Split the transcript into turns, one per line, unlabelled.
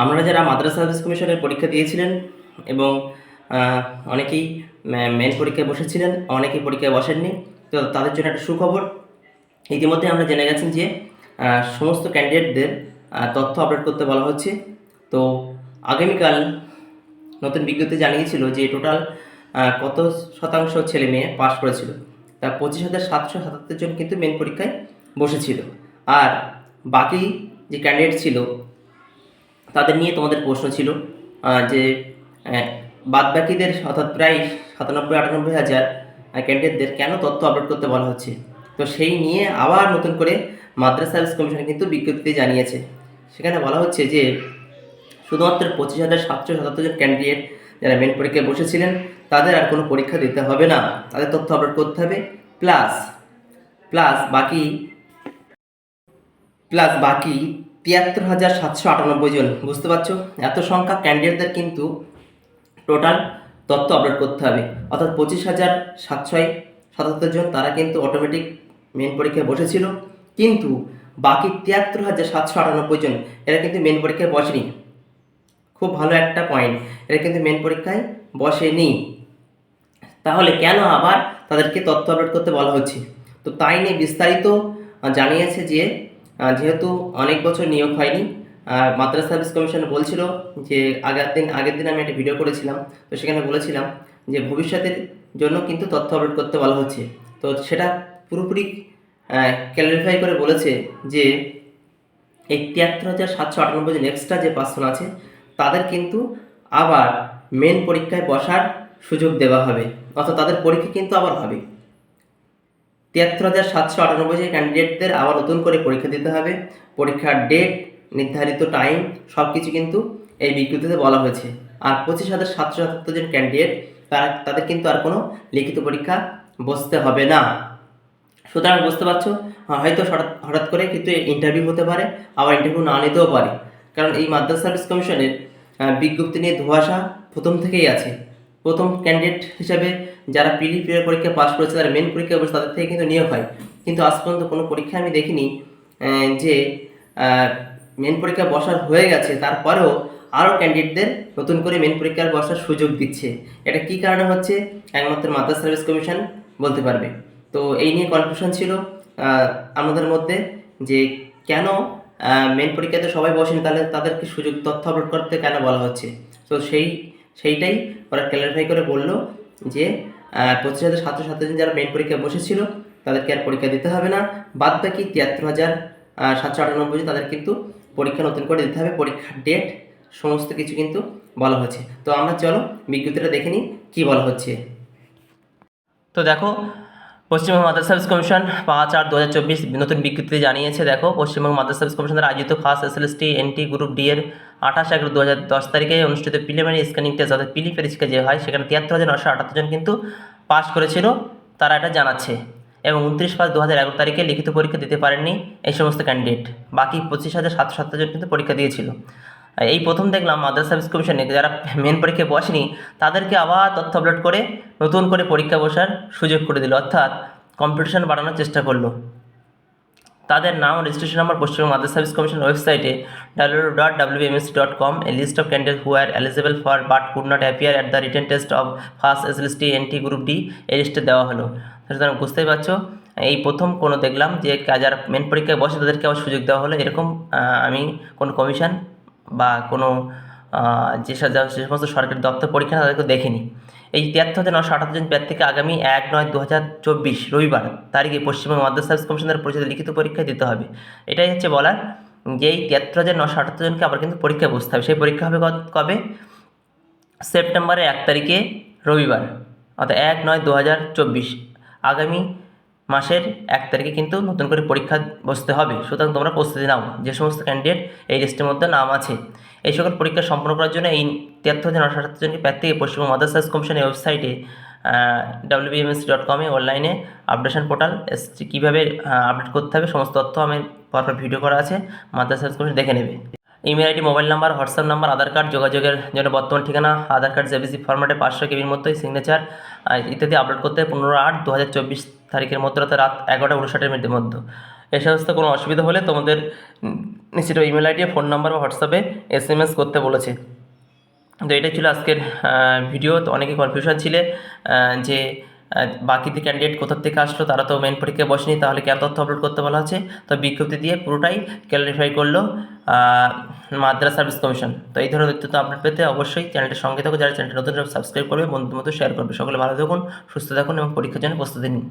আপনারা যারা মাদ্রাসা সার্ভিস কমিশনের পরীক্ষা দিয়েছিলেন এবং অনেকেই মেন পরীক্ষায় বসেছিলেন, অনেকেই পরীক্ষায় বসেননি, তো তাদের জন্য একটা সুখবর। ইতিমধ্যে আমরা জেনে গেছেন যে সমস্ত ক্যান্ডিডেটদের তথ্য আপডেট করতে বলা হচ্ছে। তো আগামীকাল নতুন বিজ্ঞপ্তি জানিয়েছিল যে টোটাল কত শতাংশ ছেলে মেয়ে পাশ করেছিল? তা পঁচিশ হাজার সাতশো সাতাত্তর জন কিন্তু মেন পরীক্ষায় বসেছিল। আর বাকি যে ক্যান্ডিডেট ছিল তাদের নিয়ে তোমাদের প্রশ্ন ছিল যে বাদ বাকিদের অর্থাৎ প্রায় সাতানব্বই, আটানব্বই হাজার ক্যান্ডিডেটদের কেন তথ্য আপলোড করতে বলা হচ্ছে? তো সেই নিয়ে আবার নতুন করে মাদ্রাসা সার্ভিস কমিশন কিন্তু বিজ্ঞপ্তি জানিয়েছে। সেখানে বলা হচ্ছে যে, শুধুমাত্র পঁচিশ হাজার সাতশো সাতাত্তর জন ক্যান্ডিডেট যারা মেন পরীক্ষায় বসেছিলেন, তাদের আর কোনো পরীক্ষা দিতে হবে না। তাদের তথ্য আপলোড করতে হবে প্লাস প্লাস বাকি প্লাস বাকি তিয়াত্তর হাজার সাতশো আটানব্বই জন, বুঝতে পারছ? এত সংখ্যা ক্যান্ডিডেটদের কিন্তু টোটাল তথ্য আপলোড করতে হবে। অর্থাৎ পঁচিশ হাজার সাতশো সাতাত্তর জন, তারা কিন্তু অটোমেটিক মেন পরীক্ষায় বসেছিল। কিন্তু বাকি তিয়াত্তর হাজার সাতশো আটানব্বই জন, এরা কিন্তু মেন পরীক্ষায় বসেনি। খুব ভালো একটা পয়েন্ট এরা কিন্তু মেন পরীক্ষায় বসেনি। তাহলে কেন আবার তাদেরকে তথ্য আপলোড করতে বলা হচ্ছে? তো তাই নিয়ে বিস্তারিত জানিয়েছে যে যেহেতু অনেক বছর নিয়োগ হয়নি আহ, মাদ্রাসা সার্ভিস কমিশন বলছিল যে আগের দিন আগের দিন আমি একটা ভিডিও করেছিলাম তো সেখানে বলেছিলাম যে ভবিষ্যতের জন্য কিন্তু তথ্য আপলোড করতে বলা হচ্ছে। তো সেটা পুরোপুরি ক্যালিফাই করে বলেছে যে এই তিয়াত্তর হাজার সাতশো আটানব্বই জন এক্সট্রা যে পার্সন আছে তাদের কিন্তু আবার মেন পরীক্ষায় বসার সুযোগ দেওয়া হবে। অর্থাৎ তাদের পরীক্ষা কিন্তু আবার হবে। তিয়াত্তর হাজার সাতশো আটানব্বই ক্যান্ডিডেটদের আবার নতুন করে পরীক্ষা দিতে হবে। পরীক্ষার ডেট নির্ধারিত টাইম সব কিছু কিন্তু এই বিজ্ঞপ্তিতে বলা হয়েছে। আর পঁচিশ হাজার সাতশো সাতাত্তর জন ক্যান্ডিডেট তারা, তাদের কিন্তু আর কোনো লিখিত পরীক্ষা বসতে হবে না। সুতরাং বুঝতে পারছ? হয়তো হঠাৎ হঠাৎ করে কিন্তু ইন্টারভিউ হতে পারে, আবার ইন্টারভিউ না নিতেও পারে। কারণ এই মাদ্রাসা সার্ভিস কমিশনের বিজ্ঞপ্তি নিয়ে ধোয়াশা প্রথম থেকেই আছে। প্রথম ক্যান্ডিডেট হিসেবে যারা পিলি পরীক্ষা পাস করেছে, তারা মেন পরীক্ষা বসে তাদের থেকে কিন্তু নিয়োগ হয়। কিন্তু আজ পর্যন্ত কোনো পরীক্ষা আমি দেখিনি যে মেন পরীক্ষা বসার হয়ে গেছে, তারপরেও আরও ক্যান্ডিডেটদের নতুন করে মেন পরীক্ষার বসার সুযোগ দিচ্ছে। এটা কী কারণে হচ্ছে? একমাত্র মাদ্রাসা সার্ভিস কমিশন বলতে পারবে। তো এই নিয়ে কনফিউশন ছিল আমাদের মধ্যে যে কেন মেন পরীক্ষাতে সবাই বসেনি, তাহলে তাদেরকে সুযোগ তথ্য আপলোড করতে কেন বলা হচ্ছে? তো সেই সেইটাই ওরা ক্লারিফাই করে বলল যে পঁচিশ হাজার সাতশো সাতজন যারা মেন পরীক্ষায় বসেছিল, তাদেরকে আর পরীক্ষা দিতে হবে না। বাদ বাকি তিয়াত্তর হাজার সাতশো আটানব্বই তাদের কিন্তু পরীক্ষা নতুন করে দিতে হবে। পরীক্ষার ডেট সমস্ত কিছু কিন্তু বলা হচ্ছে তো আমরা চলো বিজ্ঞপ্তিটা দেখে নিই, কী বলা হচ্ছে। তো দেখো পশ্চিমবঙ্গ মাদ্রাসা সার্ভিস কমিশন পাঁচ আট দু হাজার চব্বিশ নতুন বিজ্ঞপ্তি জানিয়েছে, দেখো, পশ্চিমবঙ্গ মাদ্রাসা সার্ভিস কমিশন দ্বারা আয়োজিত first SLST NT group D এর আঠাশ এগারো দু হাজার দশ তারিখে অনুষ্ঠিত প্রিলিমিনারি স্ক্যানিং টেস্ট অর্থাৎ পিলি পরীক্ষা যে হয়, সেখানে তিয়াত্তর হাজার নশো আটাত্তর জন কিন্তু পাস করেছিল, তারা এটা জানাচ্ছে এবং উনত্রিশ পাঁচ দু হাজার এগারো তারিখে লিখিত পরীক্ষা দিতে পারেননি এই সমস্ত ক্যান্ডিডেট বাকি পঁচিশ হাজার সাতশো সাতাত্তর জন কিন্তু পরীক্ষা দিয়েছিল। এই প্রথম দেখলাম মাদ্রাসা সার্ভিস কমিশনে যারা মেন পরীক্ষায় বসেনি, তাদেরকে আবার তথ্য আপলোড করে নতুন করে পরীক্ষা বসার সুযোগ করে দিল। অর্থাৎ কম্পিটিশন বাড়ানোর চেষ্টা করল। তাদের নাম registration number Paschimbanga Madrasah service commission ওয়েবসাইটে W dot WMAC dot com a list of candidate who are eligible for but could not appear at the written test of first S L T N T group D এই লিস্টে দেওয়া হলো। সুতরাং বুঝতেই পারছ, এই প্রথম কোনো দেখলাম যে যারা মেন পরীক্ষায় বসে তাদেরকে আবার সুযোগ দেওয়া হলো। এরকম আমি কোনো কমিশন বা কোনো যে সমস্ত সরকারি দপ্তর পরীক্ষা তাদেরকে দেখিনি। এই তিয়াত্তর হাজার নশো আটাত্তর জন প্রার্থীকে আগামী এক নয় দু হাজার চব্বিশ রবিবার তারিখে পশ্চিমবঙ্গ মাদ্রাসা সার্ভিস কমিশনের পরিচিত লিখিত পরীক্ষা দিতে হবে। এটাই হচ্ছে বলার যে এই তিয়াত্তর হাজার নশো আটাত্তর জনকে আবার কিন্তু পরীক্ষায় বসতে হবে। সেই পরীক্ষা হবে কবে? সেপ্টেম্বরের এক তারিখে রবিবার, অর্থাৎ এক নয় দু হাজার চব্বিশ। আগামী মাসের এক তারিখে কিন্তু নতুন করে পরীক্ষা বসতে হবে। সুতরাং তোমরা প্রস্তুতি নাও। যে সমস্ত ক্যান্ডিডেট এই লিস্টের মধ্যে নাম আছে। এই সকল পরীক্ষা সম্পন্ন করার জন্য এই তিয়াত্তর হাজার নশো আটাত্তর জনকে প্রার্থীকে পশ্চিমবঙ্গ মাদার সার্ভিস কমিশনের ওয়েবসাইটে ডাব্লিউবিএমএস ডট কমে অনলাইনে আপডেশন পোর্টাল কীভাবে আপডেট করতে হবে, সমস্ত তথ্য আমি পরপর ভিডিও করা আছে। মাদার সার্ভিস কমিশন দেখে নেবে। Email ID, mobile number, WhatsApp number, Aadhaar card, যোগাযোগের জন্য বর্তমান ঠিকানা, আধার কার্ড, জেবিসি ফরম্যাটে পাঁচশো কেবির মধ্যে সিগনেচার ইত্যাদি আপলোড করতে পনেরো আট দু হাজার চব্বিশ তারিখের মধ্যে অর্থাৎ রাত এগারোটা উনষাটের মধ্যে মধ্যে। এ সমস্ত কোনো অসুবিধা হলে তোমাদের নিশ্চিত ইমেল আইডি, ফোন নাম্বার বা হোয়াটসঅ্যাপে এস এম এস করতে বলেছে। তো এটাই ছিল আজকের ভিডিও। তো অনেকে কনফিউশন ছিলে যে বাকি যে ক্যান্ডিডেট কোথা থেকে আসলো তারা তো মেন পরীক্ষায় বসেনি, তাহলে কেন তথ্য আপলোড করতে বলা হচ্ছে? তো বিজ্ঞপ্তি দিয়ে পুরোটাই ক্লারিফাই করল মাদ্রাস সার্ভিস কমিশন তো এই ধরনের তথ্য আপডেট পেতে অবশ্যই চ্যানেলটা সঙ্গে থাকো, যারা চ্যানেলটি নতুন সাবস্ক্রাইব করবে বন্ধুর মতো শেয়ার করবে। সকলে ভালো থাকুন, সুস্থ থাকুন এবং পরীক্ষার জন্য প্রস্তুতি নিন।